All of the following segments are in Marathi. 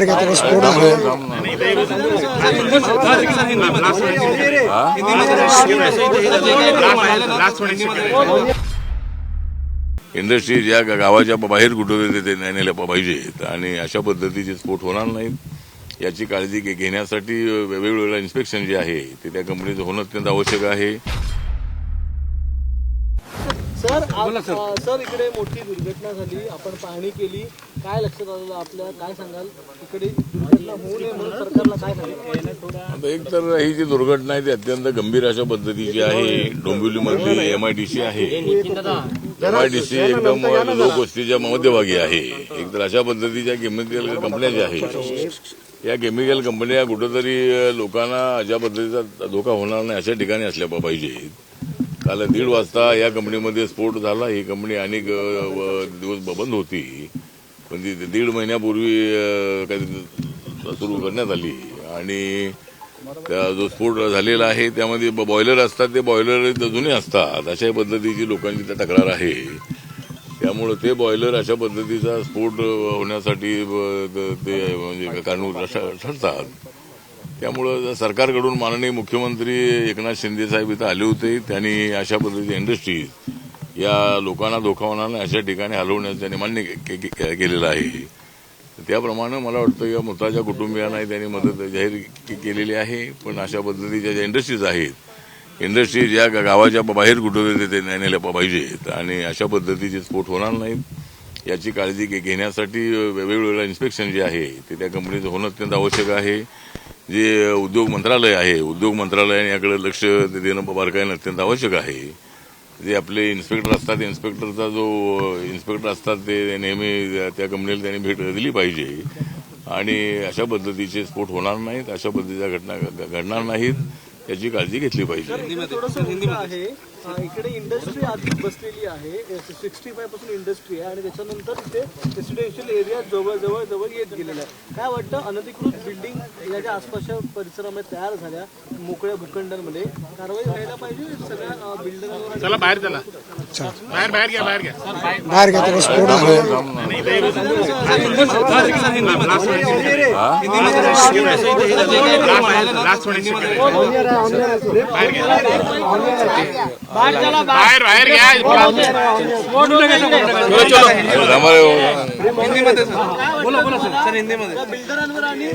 घेताना स्फोट झालाय इंडस्ट्री ज्या गावाच्या बाहेर कुठं ते नेल्या पाहिजेत आणि अशा पद्धतीचे स्फोट होणार नाहीत. याची काळजी घेण्यासाठी वेगवेगळ्या इन्स्पेक्शन जे आहे ते त्या कंपनीचं होणं अत्यंत आवश्यक आहे. Sir sir. इकडे मोठी दुर्घटना झाली. आपण पाहणी केली. काय लक्षात आलेलं आपल्या? काय सांगाल? इकडे दुर्घटना होऊ नये म्हणून सरकारला काय सांगाल? आता एक तर ही जी दुर्घटना आहे ती अत्यंत गंभीर अशा पद्धतीची आहे. डोंबिवलीमधली एमआयडीसी आहे. एमआयडीसी एकदम लोकवस्तीच्या मध्यभागी आहे. एक तर अशा पद्धतीच्या केमिकल कंपन्या ज्या आहेत. या केमिकल कंपन्या कुठंतरी लोकांना अशा पद्धतीचा धोका होणार नाही अशा ठिकाणी असल्या पाहिजेत. काल दीड वाजता या कंपनीमध्ये स्फोट झाला. ही कंपनी अनेक व- दिवस बंद होती. पण ती दीड महिन्यापूर्वी काही सुरू करण्यात आली. आणि त्या जो स्फोट झालेला आहे त्यामध्ये बॉयलर असतात ते बॉयलर जुने असतात. अशा पद्धतीची लोकांची त्या तक्रार आहे. त्यामुळं ते बॉयलर अशा पद्धतीचा स्फोट होण्यासाठी ते म्हणजे कारणीभूत ठर- ठरतात. त्यामुळं सरकारकडून माननीय मुख्यमंत्री एकनाथ शिंदे साहेब इथं आले होते त्यांनी अशा पद्धतीची इंडस्ट्रीज या लोकांना धोका होणार नाही अशा ठिकाणी हलवण्याचं त्यांनी मान्य के- के- केलेलं आहे. त्याप्रमाणे मला वाटतं या मृताच्या कुटुंबियांनाही त्यांनी मदत जाहीर के- केलेली आहे पण अशा पद्धतीच्या ज्या इंडस्ट्रीज आहेत इंडस्ट्रीज या गावाच्या बाहेर कुठं ते नेल्या पाहिजेत आणि अशा पद्धतीचे स्फोट होणार नाहीत. याची काळजी घेण्यासाठी वेगवेगळ्या इन्स्पेक्शन जे आहे ते त्या कंपनीचं होणं अत्यंत आवश्यक आहे. जे उद्योग मंत्रालय आहे उद्योग मंत्रालयाने याकडे लक्ष देणं बारकाईनं अत्यंत आवश्यक आहे. जे आपले इन्स्पेक्टर असतात इन्स्पेक्टरचा जो इन्स्पेक्टर असतात ते नेहमी त्या कंपनीला त्यांनी भेट दिली पाहिजे. आणि अशा पद्धतीचे स्फोट होणार नाहीत अशा पद्धतीच्या घटना घडणार नाहीत. याची काळजी घेतली पाहिजे. थोडस आहे. अ, इकडे इंडस्ट्री आधी बसलेली आहे. सिक्स्टी फायपासून इंडस्ट्री आहे. आणि त्याच्यानंतर इथे रेसिडेन्शियल एरिया जवळ जवळ जवळ येत गेलेला आहे. काय वाटतं? अनधिकृत बिल्डिंग या ज्या आसपासच्या परिसरामध्ये तयार झाल्या मोकळ्या भूखंडांमध्ये कारवाई व्हायला पाहिजे सगळ्या बिल्डर चला बाहेर चला. बाहेर बाहेर घ्या बाहेर घ्या. बाहेर घेताना स्फोट झालाय लास्ट होण्याची बिल्डरांवर आणि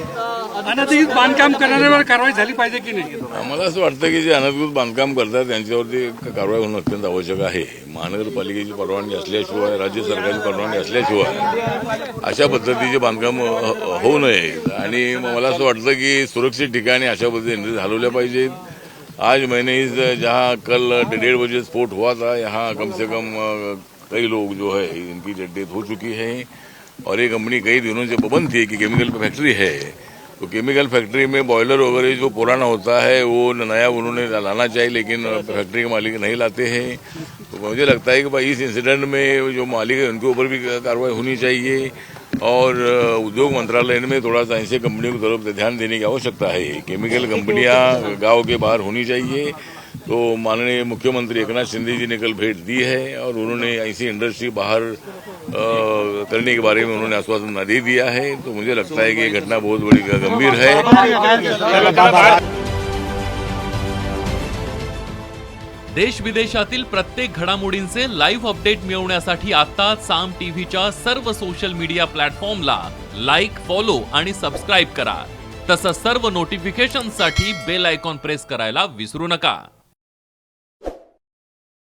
अनधिकृत बांधकाम करणाऱ्यावर कारवाई झाली पाहिजे की नाही? आम्हाला असं वाटतं की जे अनधिकृत बांधकाम करतात त्यांच्यावरती कारवाई होणं अत्यंत आवश्यक आहे. महानगरपालिकेची परवानगी असल्याशिवाय राज्य सरकारची परवानगी असल्याशिवाय अशा पद्धतीचे बांधकाम होऊ नये. आणि मला असं वाटतं की सुरक्षित ठिकाणी अशा पद्धतीने हलवल्या पाहिजेत. आज मैंने इस जहाँ कल डेढ़ बजे स्फोट हुआ था यहाँ कम से कम कई लोग जो है इनकी डेथ हो चुकी है और ये कंपनी कई दिनों से बंद थी कि केमिकल फैक्ट्री है। तो केमिकल फैक्ट्री में बॉयलर वगैरह जो पुराना होता है वो नया उन्होंने लाना चाहिए लेकिन फैक्ट्री के मालिक नहीं लाते हैं। तो मुझे लगता है कि भाई इस इंसिडेंट में जो मालिक है उनके ऊपर भी कार्रवाई होनी चाहिए और उद्योग मंत्रालय में थोड़ा सा ऐसे कंपनियों की तरफ़ ध्यान देने की आवश्यकता है। केमिकल कंपनियाँ गाँव के बाहर होनी चाहिए। तो माननीय मुख्यमंत्री एकनाथ शिंदे जी ने कल भेंट दी है और उन्होंने ऐसी इंडस्ट्री बाहर आ, करने के बारे में उन्होंने आश्वासन दे दिया है। तो मुझे लगता है कि ये घटना बहुत बड़ी गंभीर है। देश विदेशातील प्रत्येक घडामोडींचे लाईव्ह अपडेट मिळवण्यासाठी आता साम टीव्हीच्या सर्व सोशल मीडिया प्लॅटफॉर्मला लाईक फॉलो आणि सबस्क्राईब करा. तसंच सर्व नोटिफिकेशनसाठी बेल आयकॉन प्रेस करायला विसरू नका.